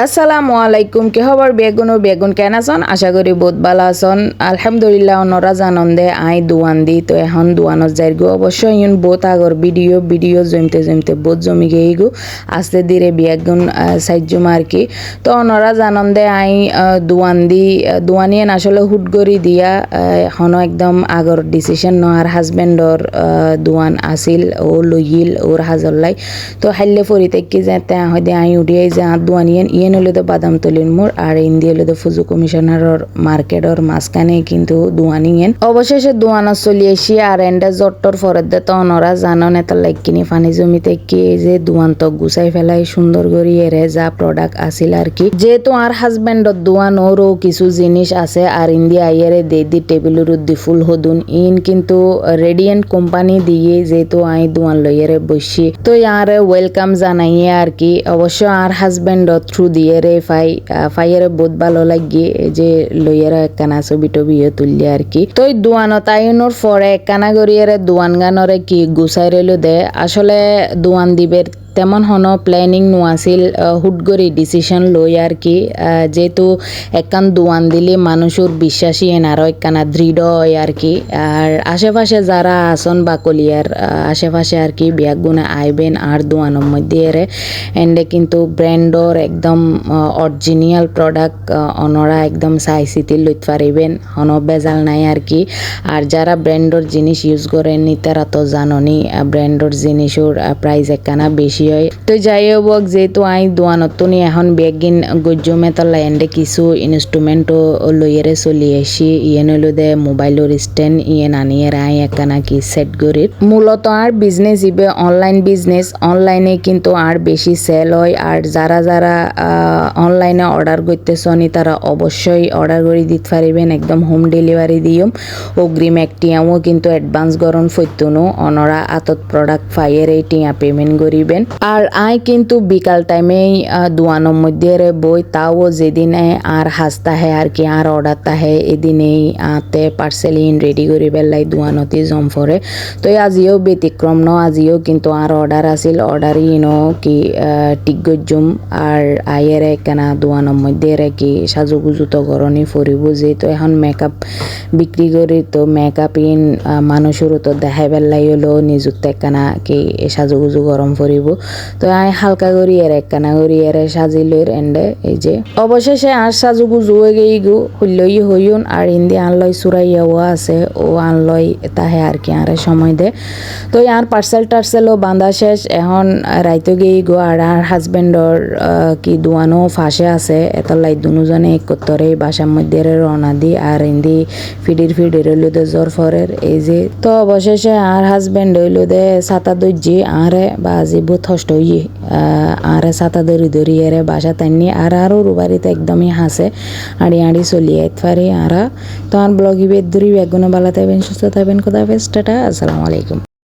আসসালামু আলাইকুম, কি খবর? বেগুন ও বেগুন কেন আছেন আশা করি বহুত ভালো আছেন। আলহামদুলিল্লাহ নরাজ আনন্দে আই দোয়ান দি। তো এখন দোয়ানত যাই গো অবশ্যই ইউন বহুত আগর ভিডিও ভিডিও জমতে জমতে বহুত জমি গিয়ে গো আস্তে ধীরে বেগুন সাহায্য আর কি তো নরাজ আনন্দে আই দোয়ান দি। দোয়ানিয়েন আসলে হুট গড়ি দিয়া এখনও একদম আগর ডিসিশন ন আর হাজবেন্ডর দোয়ান আসিল ও লইল ওর হাজল্লাই তো হাইলে ফরি থেকে যে তে আই উঠিয়াই যে দোয়ানিয়েন ইয়েন হলো তো বাদাম তলিন মোড়, আর ইন্দি হলো তো ফুজু কমিশনারর মার্কেটর মাঝখানে কিন্তু দোয়ানিয়েন অবশেষে দোয়ানো চলি আসি, আর এন্ডে জট্টর ফরত দে তো অনরা জানন এটা লাইক কিনি ফানি জমিতে কি যে দোয়ান তো গুছাই ফেলাই সুন্দর করি এরে যা প্রোডাক্ট আছিল আর কি। যেহেতু আর হাজবেন্ডর দোয়ান ওরও কিছু জিনিস আছে, আর ইন্দি আইয়ারে দে দি টেবিলের দি ফুল হদুন। ইন কিন্তু রেডিয়েন্ট কোম্পানি দিয়ে যেহেতু আই দোয়ান লইয়ারে বসি। তো ইয়ারে ওয়েলকাম জানাইয়ে আর কি। অবশ্য আর হাজবেন্ডর থ্রু দিয়ে ফাই ফাইয়ের বহুত ভালো লাগি যে লইয়ের একখানা ছবি টবিও তুললে আর কি। তো দোয়ান তাইনোর পরে একখানা করিয়ারে দোয়ান গানরে কি গুছাই রইল দে। আসলে দোয়ান দিবের তেমন হন প্ল্যানিং নোয়াছিল হুট করে ডিসিশন লই আর কি যেহেতু একখান দোয়ান দিলে মানুষের বিশ্বাসী এন আরও একখানা দৃঢ় হয় আর কি আর আশেপাশে যারা আসন বা কলিয়ার আশেপাশে আর কি বিয়াক গুণে আইবেন আর দোয়ানোর মধ্যে এরে এন্ডে কিন্তু ব্র্যান্ডর একদম অরিজিনাল প্রোডাক্ট অনরা একদম চাই চিতি লইতে পারিবেন হন বেজাল নাই আর কি আর যারা ব্র্যান্ডর জিনিস ইউজ করেন তারা তো জাননি ব্র্যান্ডর জিনিসের প্রাইস একখানা বেশি হয় তো যাই হোক যেহেতু আই দোয়ানত নি এখন বেগিন গজ্জমে তলা এন্ডে কিছু ইনস্ট্রুমেন্টও লইয়েরে চলি আসি ইয়ে নইলো দে মোবাইলের স্ট্যান্ড ইয়ে নানিয়ে আই একখানা নাকি সেট করির মূলত আর বিজনেস ইবে অনলাইন বিজনেস অনলাইনে কিন্তু আর বেশি সেল হয়। আর যারা যারা অনলাইনে অর্ডার করতেছনি তারা অবশ্যই অর্ডার করে দিতে পারিবেন একদম হোম ডেলিভারি দিও অগ্রিম একটিয়ামও কিন্তু অ্যাডভান্স গরম ফৈতুনো। অনরা আতত প্রোডাক্ট ফাইয়ের এই টিয়া পেমেন্ট করিবেন আর আই কিন্তু বিকাল টাইমেই দোয়ানোর মধ্যে রে বই তাও যেদিনে আর হাসতা হে আর কি আর অর্ডার তাহে এদিনেই আতে পার্সেল ইন রেডি করি বেলাই দোয়ানতি জম ফরে তো আজিও ব্যতিক্রম ন, আজিও কিন্তু আর অর্ডার আছিল। অর্ডার ইনো কি টিকগজুম আর আইয়ের একখানা দোয়ানোর মধ্যে রে কি সাজুগুজু তো গরনি ফরিব যেহেতু এখন মেকআপ বিক্রি করি তো মেকআপ ইন মানুষেরও তো দেখাই বেলাই হলো নিজুত একখানা কি সাজুগুজু গরম ফরিব তো আই হালকা করি এর একখানা করি এর সাজিলইর এন্ডে এই যে। অবশেষে আর সাজুগুজু হয়ে গেই গু, হইলই হইউন আর ইন্দি আনলয় সুরাইয়াও আছে, ও আনলয় তাহে আর কি আরে সময় দে। তো আর পার্সেল টার্সেলও বাঁধা শেষ, এখন রাইতো গেই গো, আর আর হাজবেন্ডর কি দোয়ানো ফাঁসে আছে এত লাই দুজনে একত্তরে বাসার মধ্যে রওনা দি, আর ইন্দি ফিডির ফিডির হইল দে জ্বর ফরের, এই যে। তো অবশেষে আর হাজবেন্ড হইল দে সাতা দর্জি আরে বা বহুত কষ্ট হই আর সাতা দরি দরি, এরে বাসা তাইনি আর আরও রুবারিতে একদমই হাসে। আড়ি আড়ি চলি আইত পারি আর তো আর ব্লগি বেদ দরি বেগুনো থাকবেন সুস্থ থাকবেন কোথাও টাটা, আসসালামু আলাইকুম।